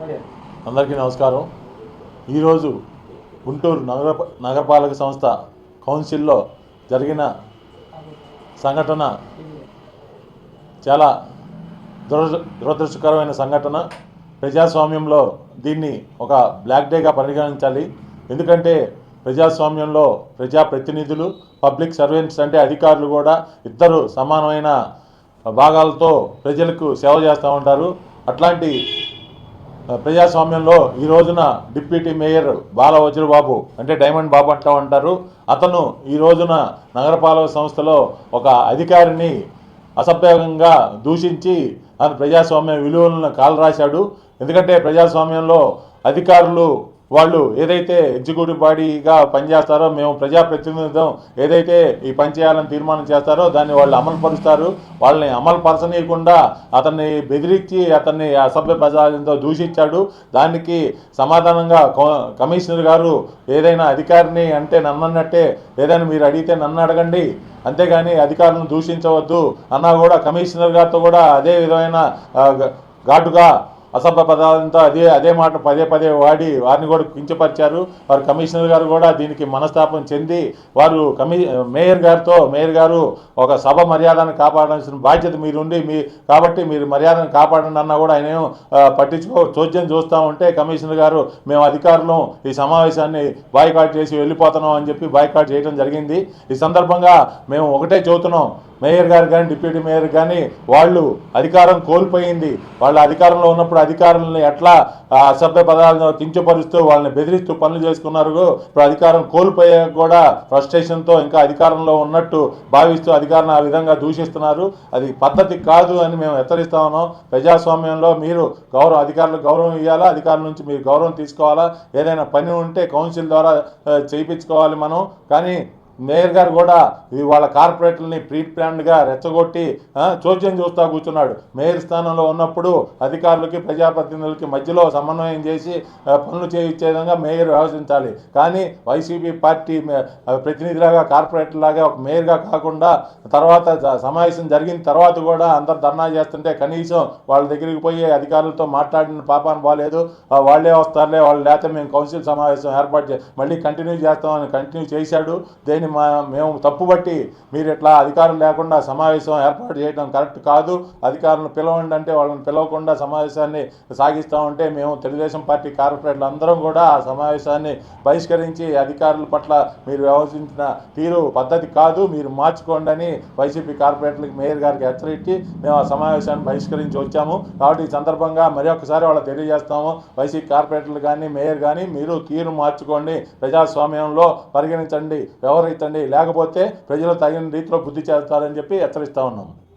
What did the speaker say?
అందరికీ నమస్కారం. ఈరోజు గుంటూరు నగర నగరపాలక సంస్థ కౌన్సిల్లో జరిగిన సంఘటన చాలా దురద దురదృష్టకరమైన సంఘటన. ప్రజాస్వామ్యంలో దీన్ని ఒక బ్లాక్ డేగా పరిగణించాలి. ఎందుకంటే ప్రజాస్వామ్యంలో ప్రజాప్రతినిధులు పబ్లిక్ సర్వెంట్స్ అంటే అధికారులు కూడా ఇద్దరు సమానమైన భాగాలతో ప్రజలకు సేవ చేస్తూ ఉంటారు. అట్లాంటి ప్రజాస్వామ్యంలో ఈ రోజున డిప్యూటీ మేయర్ బాల వజ్రబాబు అంటే డైమండ్ బాబు అంటూ ఉంటారు. అతను ఈ రోజున నగరపాలక సంస్థలో ఒక అధికారిని అసభ్యంగా దూషించి ఆయన ప్రజాస్వామ్య విలువలను కాలరాశాడు. ఎందుకంటే ప్రజాస్వామ్యంలో అధికారులు వాళ్ళు ఏదైతే ఎగ్జిక్యూటివ్ బాడీగా పనిచేస్తారో మేము ప్రజాప్రతినిధులం ఏదైతే ఈ పని చేయాలని తీర్మానం చేస్తారో దాన్ని వాళ్ళు అమలు పరుస్తారు వాళ్ళని అమలు పరచనీయకుండా అతన్ని బెదిరించి అతన్ని అసభ్య పదాలతో దూషించాడు. దానికి సమాధానంగా కమిషనర్ గారు ఏదైనా అధికారిని అంటే నన్నన్నట్టే ఏదైనా మీరు అడిగితే నన్ను అడగండి. అంతేగాని అధికారులను దూషించవద్దు అన్నా కూడా కమిషనర్ గారితో కూడా అదే విధమైన ఘాటుగా అసభ్య పదాలంతో అదే అదే మాట పదే పదే వాడి వారిని కూడా కించపరిచారు. వారు కమిషనర్ గారు కూడా దీనికి మనస్తాపం చెంది వారు కమి మేయర్ గారితో మేయర్ గారు ఒక సభ మర్యాదను కాపాడాల్సిన బాధ్యత మీరుండి మీ కాబట్టి మీరు మర్యాదను కాపాడండి అన్నా కూడా ఆయన పట్టించుకో చోద్యం చూస్తూ ఉంటే కమిషనర్ గారు మేము అధికారులు ఈ సమావేశాన్ని బాయ్కాట్ చేసి వెళ్ళిపోతున్నాం అని చెప్పి బాయ్కాట్ చేయడం జరిగింది. ఈ సందర్భంగా మేము ఒకటే చెబుతున్నాం. మేయర్ గారు కానీ డిప్యూటీ మేయర్ కానీ వాళ్ళు అధికారం కోల్పోయింది. వాళ్ళ అధికారంలో ఉన్నప్పుడు అధికారులను ఎట్లా అశబ్ద అసభ్య పదాలను కించపరుస్తూ వాళ్ళని బెదిరిస్తూ పనులు చేసుకున్నారు ఇప్పుడు అధికారం కోల్పోయాక కూడా ఫ్రస్ట్రేషన్తో ఇంకా అధికారంలో ఉన్నట్టు భావిస్తూ అధికారులను ఆ విధంగా దూషిస్తున్నారు. అది పద్ధతి కాదు అని మేము హెచ్చరిస్తా ఉన్నాం. ప్రజాస్వామ్యంలో మీరు గౌరవ అధికారులకు గౌరవం ఇవ్వాలా అధికారుల నుంచి మీరు గౌరవం తీసుకోవాలా? ఏదైనా పని ఉంటే కౌన్సిల్ ద్వారా చేయించుకోవాలి మనం. కానీ మేయర్ గారు కూడా వాళ్ళ కార్పొరేట్లని ప్రీ ప్లాన్డ్గా రెచ్చగొట్టి చోద్యం చూస్తూ కూర్చున్నాడు. మేయర్ స్థానంలో ఉన్నప్పుడు అధికారులకి ప్రజాప్రతినిధులకి మధ్యలో సమన్వయం చేసి పనులు చేయించే విధంగా మేయర్ వ్యవహరించాలి. కానీ వైసీపీ పార్టీ ప్రతినిధిలాగా కార్పొరేట్ లాగా ఒక మేయర్గా కాకుండా తర్వాత సమావేశం జరిగిన తర్వాత కూడా అందరు ధర్నా చేస్తుంటే కనీసం వాళ్ళ దగ్గరికి పోయి అధికారులతో మాట్లాడిన పాపాన్ని బాగాలేదు వాళ్ళే వస్తారులే వాళ్ళు లేకపోతే మేము కౌన్సిల్ సమావేశం ఏర్పాటు చే మళ్ళీ కంటిన్యూ చేస్తామని కంటిన్యూ చేశాడు. దీన్ని మా మేము తప్పుబట్టి మీరు ఇట్లా అధికారం లేకుండా సమావేశం ఏర్పాటు చేయడం కరెక్ట్ కాదు. అధికారులను పిలవండి అంటే వాళ్ళని పిలవకుండా సమావేశాన్ని సాగిస్తూ ఉంటే మేము తెలుగుదేశం పార్టీ కార్పొరేట్లు అందరం కూడా ఆ సమావేశాన్ని బహిష్కరించి అధికారుల పట్ల మీరు వ్యవహరించిన తీరు పద్ధతి కాదు. మీరు మార్చుకోండి అని వైసీపీ కార్పొరేటర్లకు మేయర్ గారికి హెచ్చరించి మేము ఆ సమావేశాన్ని బహిష్కరించి వచ్చాము. కాబట్టి ఈ సందర్భంగా మరి ఒకసారి వాళ్ళకి తెలియజేస్తాము. వైసీపీ కార్పొరేటర్లు కానీ మేయర్ కానీ మీరు తీరు మార్చుకోండి. ప్రజాస్వామ్యంలో పరిగణించండి. వ్యవహరించండి లేకపోతే ప్రజలు తగిన రీతిలో బుద్ధి చేస్తారని చెప్పి హెచ్చరిస్తా ఉన్నాము